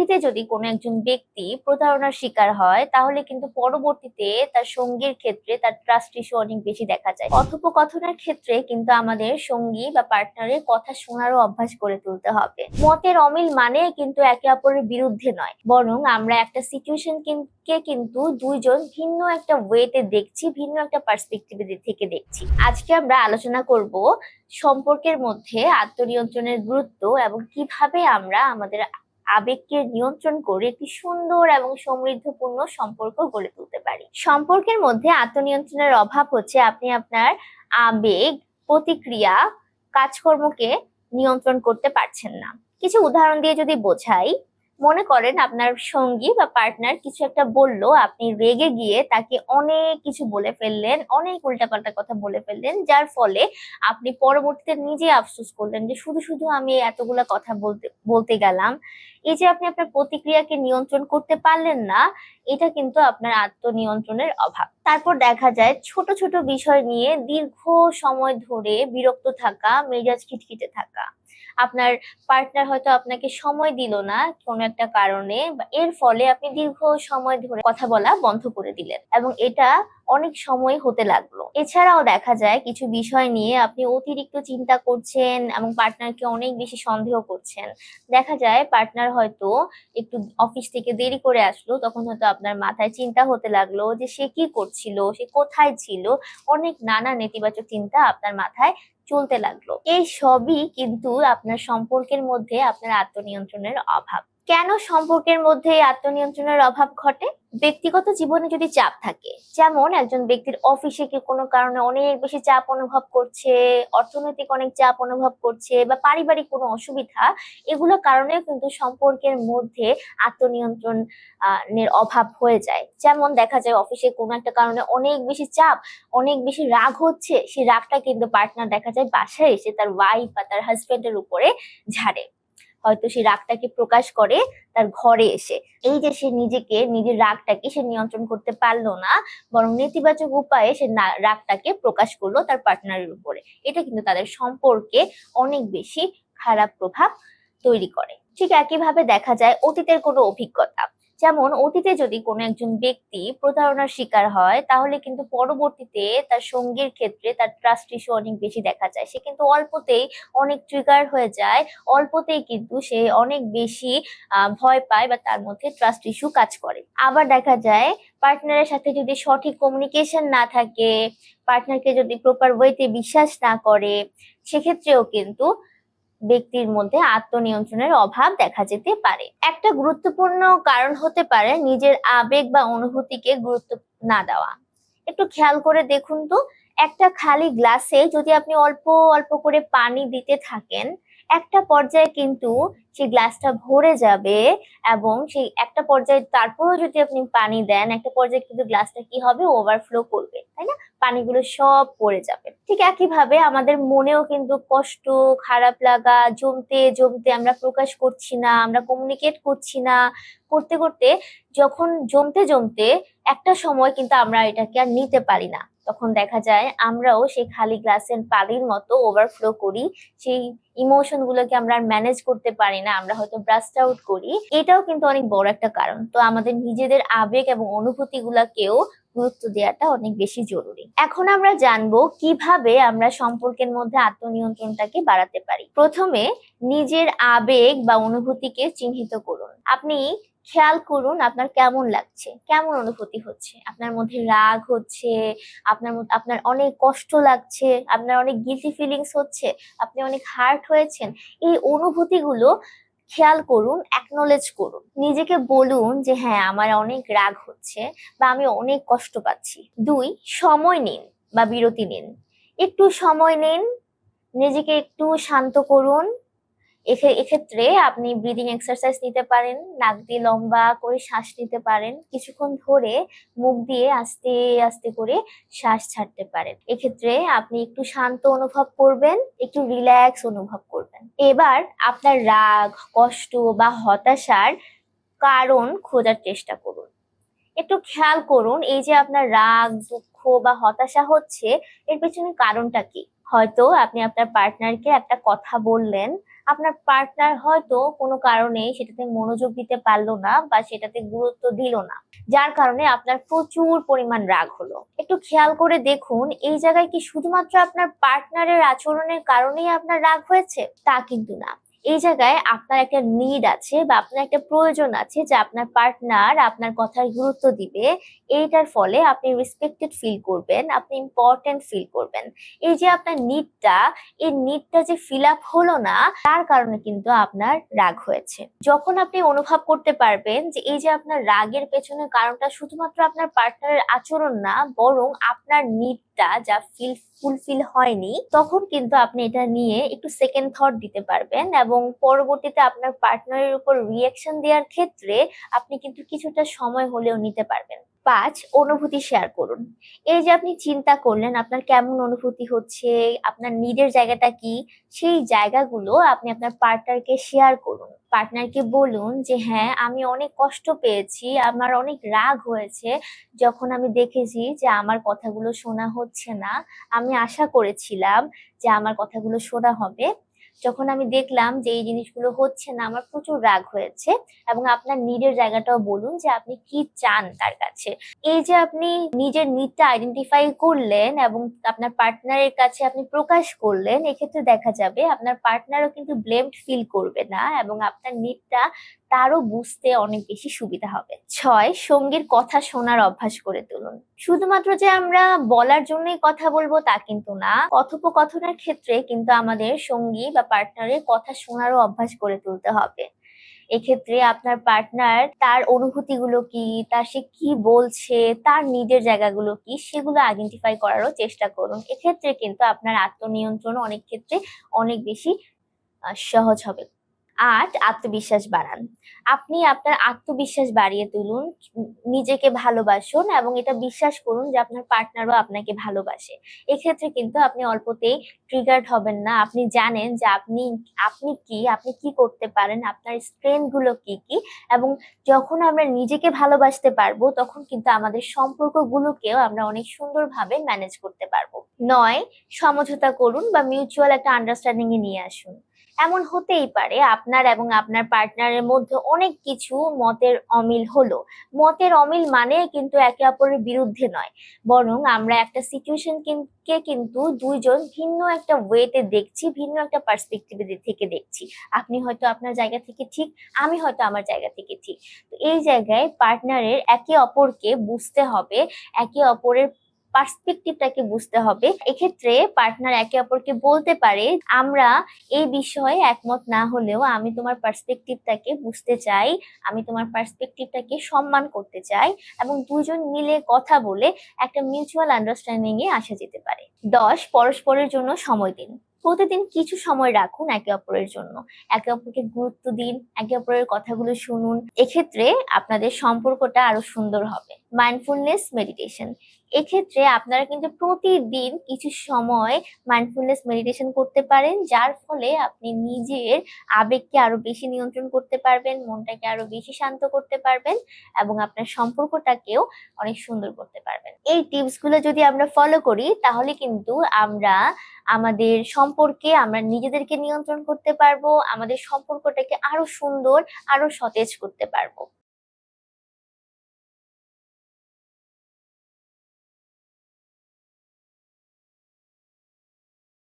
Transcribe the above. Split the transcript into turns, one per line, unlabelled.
অতীতে যদি কোনো একজন ব্যক্তি প্রতারণার শিকার হয়, তাহলে কিন্তু পরবর্তীতে তার সঙ্গীর ক্ষেত্রে তার ট্রাস্ট ইস্যু অনেক বেশি দেখা যায়। কথোপকথনের ক্ষেত্রে কিন্তু আমাদের সঙ্গী বা পার্টনারের কথা শোনারও অভ্যাস করে তুলতে হবে। মতের অমিল মানে কিন্তু একে অপরের বিরুদ্ধে নয়, বরং আমরা একটা সিচুয়েশন কে কিন্তু দুইজন ভিন্ন একটা ওয়েতে দেখছি, ভিন্ন একটা পার্সপেক্টিভে থেকে দেখছি। আজকে আমরা আলোচনা করব সম্পর্কের মধ্যে আত্মনিয়ন্ত্রণের গুরুত্ব এবং কীভাবে আমরা আমাদের আবেগকে নিয়ন্ত্রণ করে একটি সুন্দর এবং সমৃদ্ধপূর্ণ সম্পর্ক গড়ে তুলতে পারি। সম্পর্কের মধ্যে আত্মনিয়ন্ত্রণের অভাব হচ্ছে আপনি আপনার আবেগ, প্রতিক্রিয়া, কাজকর্মকে নিয়ন্ত্রণ করতে পারছেন না। কিছু উদাহরণ দিয়ে যদি বোঝাই মনে করেন আপনার সঙ্গী বা পার্টনার কিছু একটা বলল, আপনি রেগে গিয়ে তাকে অনেক কিছু বলে ফেললেন, অনেক উল্টাপাল্টা কথা বলে ফেললেন, যার ফলে আপনি পরবর্তীতে নিজে আফসোস করলেন যে শুধু শুধু আমি এতগুলা কথা বলতে বলতে গেলাম। এই যে আপনি আপনার প্রতিক্রিয়াকে নিয়ন্ত্রণ করতে পারলেন না, এটা কিন্তু আপনার আত্মনিয়ন্ত্রণের অভাব। তারপর দেখা যায় ছোট ছোট বিষয় নিয়ে দীর্ঘ সময় ধরে বিরক্ত থাকা, মেজাজ খিটখিটে থাকা। আপনার পার্টনার হয়তো আপনাকে সময় দিল না কোনো একটা কারণে এর ফলে আপনি দীর্ঘ সময় ধরে কথা বলা বন্ধ করে দিলেন এবং এটা অনেক সময় হতে লাগল। এছাড়াও দেখা যায় কিছু বিষয় নিয়ে আপনি অতিরিক্ত চিন্তা করছেন এবং পার্টনারকে অনেক বেশি সন্দেহ করছেন। দেখা যায় পার্টনার হয়তো একটু অফিস থেকে দেরি করে আসলো, তখন হয়তো আপনার মাথায় চিন্তা হতে লাগল যে সে কি করছিল, সে কোথায় ছিল? অনেক নানা নেতিবাচক চিন্তা আপনার মাথায় চলতে লাগল। এই সবই কিন্তু আপনার সম্পর্কের মধ্যে আপনার আত্মনিয়ন্ত্রণের অভাব। কেন সম্পর্কের মধ্যে আত্মনিয়ন্ত্রণের অভাব ঘটে? ব্যক্তিগত জীবনে যদি চাপ থাকে, যেমন একজন ব্যক্তির অফিসে কি কোনো কারণে অনেক বেশি চাপ অনুভব করছে, অর্থনৈতিক অনেক চাপ অনুভব করছে বা পারিবারিক কোনো অসুবিধা, এগুলো কারণেও কিন্তু সম্পর্কের মধ্যে আত্মনিয়ন্ত্রণ এর অভাব হয়ে যায়। যেমন দেখা যায় অফিসে কোনো একটা কারণে অনেক বেশি চাপ, অনেক বেশি রাগ হচ্ছে, সেই রাগটা কিন্তু পার্টনার দেখা যায় বাসায় এসে তার ওয়াইফ বা তার হাজবেন্ডের উপরে ঝাড়ে। হয়তো সে রাগটাকে প্রকাশ করে তার ঘরে এসে। এই যে সে নিজেকে, নিজের রাগটাকে সে নিয়ন্ত্রণ করতে পারল না, বরং নেতিবাচক উপায়ে সে রাগটাকে প্রকাশ করল তার পার্টনারের উপরে। এটা কিন্তু তাদের সম্পর্কে অনেক বেশি খারাপ প্রভাব তৈরি করে। ঠিক একইভাবে দেখা যায় অতীতের কোনো অভিজ্ঞতা। যেমন অতীতে যদি কোনো একজন ব্যক্তি প্রতারণার শিকার হয়, তাহলে কিন্তু পরবর্তীতে তার সঙ্গীর ক্ষেত্রে তার ট্রাস্ট ইস্যু অনেক বেশি দেখা যায়। সে কিন্তু অল্পতেই অনেক ট্রিগার হয়ে যায়, অল্পতেই কিন্তু সে অনেক বেশি ভয় পায় বা তার মধ্যে ট্রাস্ট ইস্যু কাজ করে। আবার দেখা যায় পার্টনারের সাথে যদি সঠিক কমিউনিকেশন না থাকে পার্টনারকে যদি প্রপার ওয়েতে বিশ্বাস না করে, সেক্ষেত্রেও কিন্তু ব্যক্তির মধ্যে আত্মনিয়ন্ত্রণের অভাব দেখা যেতে পারে। একটা গুরুত্বপূর্ণ কারণ হতে পারে নিজের আবেগ বা অনুভূতিকে গুরুত্ব না দেওয়া। একটু খেয়াল করে দেখুন তো, একটা খালি গ্লাসে যদি আপনি অল্প অল্প করে পানি দিতে থাকেন, একটা পর্যায়ে কিন্তু সেই গ্লাসটা ভরে যাবে এবং সেই একটা পর্যায়ে তারপরেও যদি আপনি পানি দেন, একটা পর্যায়ে কিন্তু গ্লাসটা কি হবে? ওভারফ্লো করবে, তাই না? পানিগুলো সব পড়ে যাবে। ঠিক একইভাবে আমাদের মনেও কিন্তু কষ্ট, খারাপ লাগা, জমতে জমতে আমরা প্রকাশ করছি না, আমরা কমিউনিকেট করছি না। করতে করতে যখন জমতে জমতে একটা সময় কিন্তু আমরা এটাকে আর নিতে পারি না। তখন দেখা যায় আমরাও সেই খালি গ্লাসের পানির মতো ওভারফ্লো করি, সেই ইমোশন গুলোকে আমরা ম্যানেজ করতে পারি না, আমরা হয়তো ব্রাস্ট আউট করি। এটাও কিন্তু অনেক বড় একটা কারণ। তো আমাদের নিজেদের আবেগ এবং অনুভূতি গুলাকেও গুরুত্ব দেওয়াটা অনেক বেশি জরুরি। এখন আমরা জানব কীভাবে আমরা সম্পর্কের মধ্যে আত্মনিয়ন্ত্রণটাকে বাড়াতে পারি। প্রথমে নিজের আবেগ বা অনুভূতিকে চিহ্নিত করুন। আপনি খেয়াল করুন আপনার কেমন লাগছে, কেমন অনুভূতি হচ্ছে। আপনার মধ্যে রাগ হচ্ছে, আপনার আপনার অনেক কষ্ট লাগছে, আপনার অনেক গিলটি ফিলিংস হচ্ছে, আপনি অনেক হার্ট হয়েছেন। এই অনুভূতিগুলো খেয়াল করুন অ্যাকনোলেজ করুন। নিজেকে বলুন যে হ্যাঁ আমার অনেক রাগ হচ্ছে বা আমি অনেক কষ্ট পাচ্ছি। দুই, সময় নিন বা বিরতি নিন। একটু সময় নিন, নিজেকে একটু শান্ত করুন এক্ষেত্রে আপনি ব্রিদিং এক্সারসাইজ নিতে পারেন, নাক দিয়ে লম্বা করে শ্বাস নিতে পারেন, কিছুক্ষণ ধরে মুখ দিয়ে আস্তে আস্তে করে শ্বাস ছাড়তে পারেন। এক্ষেত্রে আপনি একটু শান্ত অনুভব করবেন, একটু রিল্যাক্স অনুভব করবেন। এবার আপনার রাগ, কষ্ট বা হতাশার কারণ খোঁজার চেষ্টা করুন। একটু খেয়াল করুন, এই যে আপনার রাগ, দুঃখ বা হতাশা হচ্ছে, এর পেছনে কারণটা কি? হয়তো আপনি আপনার পার্টনারকে একটা কথা বললেন। আপনার পার্টনার হয়তো কোনো কারণে সেটাতে মনোযোগ দিতে পারল না বা সেটাতে গুরুত্ব দিল না। যার কারণে আপনার প্রচুর পরিমাণ রাগ হলো। একটু খেয়াল করে দেখুন, এই জায়গায় কি শুধুমাত্র আপনার পার্টনারের আচরণের কারণেই আপনার রাগ হয়েছে? তা কিন্তু না। এই জায়গায় আপনার একটা নিড আছে বা আপনার একটা প্রয়োজন আছে যে আপনার পার্টনার আপনার কথার গুরুত্ব দিবে। এইটার ফলে আপনি রেসপেক্টেড ফিল করবেন, আপনি ইম্পর্টেন্ট ফিল করবেন। এই যে আপনার নিডটা এই নিডটা যে ফিল আপ হলো না, তার কারণে কিন্তু আপনার রাগ হয়েছে। যখন আপনি অনুভব করতে পারবেন যে এই যে আপনার রাগের পেছনে কারণটা শুধুমাত্র আপনার পার্টনারের আচরণ না, বরং আপনার নিডটা যা ফিল ফুলফিল হয়নি, তখন কিন্তু আপনি এটা নিয়ে একটু সেকেন্ড থট দিতে পারবেন এবং পরবর্তীতে আপনার পার্টনারের উপর রিয়াকশন দেওয়ার ক্ষেত্রে আপনি কিন্তু কিছুটা সময় হলেও নিতে পারবেন। পাঁচ অনুভূতি শেয়ার করুন। এই যে আপনি চিন্তা করলেন, আপনার কেমন অনুভূতি হচ্ছে, আপনার নিজের জায়গাটা কি, সেই জায়গাগুলো আপনি আপনার পার্টনারকে শেয়ার করুন। পার্টনারকে বলুন যে হ্যাঁ আমি অনেক কষ্ট পেয়েছি, আমার অনেক রাগ হয়েছে, যখন আমি দেখেছি যে আমার কথাগুলো শোনা হচ্ছে না। আমি আশা করেছিলাম যে আমার কথাগুলো শোনা হবে। যখন আমি দেখলাম যে এই জিনিসগুলো হচ্ছে না, আমার প্রচুর রাগ হয়েছে এবং আপনার নিজের জায়গাটাও বলুন যে আপনি কি চান তার কাছে। এই যে আপনি নিজের নিডটা আইডেন্টিফাই করলেন এবং আপনার পার্টনারের কাছে আপনি প্রকাশ করলেন, এক্ষেত্রে দেখা যাবে আপনার পার্টনারও কিন্তু ব্লেমড ফিল করবে না এবং আপনার নিডটা তারও বুঝতে অনেক বেশি সুবিধা হবে। ছয়, সঙ্গীর কথা শোনার অভ্যাস করে তুলুন। শুধুমাত্র যে আমরা বলার জন্যই কথা বলব তা কিন্তু না। কথোপকথনের ক্ষেত্রে কিন্তু আমাদের সঙ্গী বা পার্টনারের কথা শোনারও অভ্যাস করে তুলতে হবে। এক্ষেত্রে আপনার পার্টনার তার অনুভূতিগুলো কি, তার সে কি বলছে, তার নিজের জায়গাগুলো কি, সেগুলো আইডেন্টিফাই করারও চেষ্টা করুন। এক্ষেত্রে কিন্তু আপনার আত্মনিয়ন্ত্রণ অনেক ক্ষেত্রে অনেক বেশি সহজ হবে। আট আত্মবিশ্বাস বাড়ান। আপনি আপনার আত্মবিশ্বাস বাড়িয়ে তুলুন, নিজেকে ভালোবাসুন এবং এটা বিশ্বাস করুন যে আপনার পার্টনারও আপনাকে ভালোবাসে। এক্ষেত্রে কিন্তু আপনি অল্পতেই ট্রিগার্ড হবেন না। আপনি জানেন যে আপনি আপনি কি আপনি কি করতে পারেন, আপনারগুলো কি কি এবং যখন আমরা নিজেকে ভালোবাসতে পারব, তখন কিন্তু আমাদের সম্পর্কগুলোকেও আমরা অনেক সুন্দরভাবে ম্যানেজ করতে পারব। নয়, সমঝোতা করুন বা মিউচুয়াল একটা আন্ডারস্ট্যান্ডিং এ নিয়ে আসুন। এমন হতেই পারে, আপনার এবং আপনার পার্টনারের মধ্যে অনেক কিছু মতের অমিল হলো। মতের অমিল মানে কিন্তু একে অপরের বিরুদ্ধে নয়, বরং আমরা একটা সিচুয়েশন কে কিন্তু দুইজন ভিন্ন একটা ওয়েতে দেখছি, ভিন্ন একটা পার্সপেক্টিভে থেকে দেখছি। আপনি হয়তো আপনার জায়গা থেকে ঠিক, আমি হয়তো আমার জায়গা থেকে ঠিক। তো এই জায়গায় পার্টনারের একে অপরকে বুঝতে হবে, একে অপরের পার্সপেক্টিভটাকে বুঝতে হবে? এক্ষেত্রে পার্টনার একে অপরকে বলতে পারে, আমরা এই বিষয়ে একমত না হলেও আমি তোমার পার্সপেক্টিভটাকে বুঝতে চাই, আমি তোমার পার্সপেক্টিভটাকে সম্মান করতে চাই। এবং দুজন মিলে কথা বলে একটা মিউচুয়াল আন্ডারস্ট্যান্ডিং এ আসা যেতে পারে। দশ, পরস্পরের জন্য সময় দিন। প্রতিদিন কিছু সময় রাখুন একে অপরের জন্য। একে অপরকে গুরুত্ব দিন, একে অপরের কথাগুলো শুনুন। এক্ষেত্রে আপনাদের সম্পর্কটা আরও সুন্দর হবে। মাইন্ডফুলনেস মেডিটেশন এক্ষেত্রে আপনারা কিন্তু প্রতিদিন কিছু সময় মাইন্ডফুলনেস মেডিটেশন করতে পারেন, যার ফলে আপনি নিজের আবেগকে আরও বেশি নিয়ন্ত্রণ করতে পারবেন, মনটাকে আরও বেশি শান্ত করতে পারবেন এবং আপনার সম্পর্কটাকেও অনেক সুন্দর করতে পারবেন। এই টিপসগুলো যদি আমরা ফলো করি, তাহলে কিন্তু আমরা আমাদের সম্পর্কে আমরা নিজেদেরকে নিয়ন্ত্রণ করতে পারব, আমাদের সম্পর্কটাকে আরও সুন্দর, আরও সতেজ করতে পারব।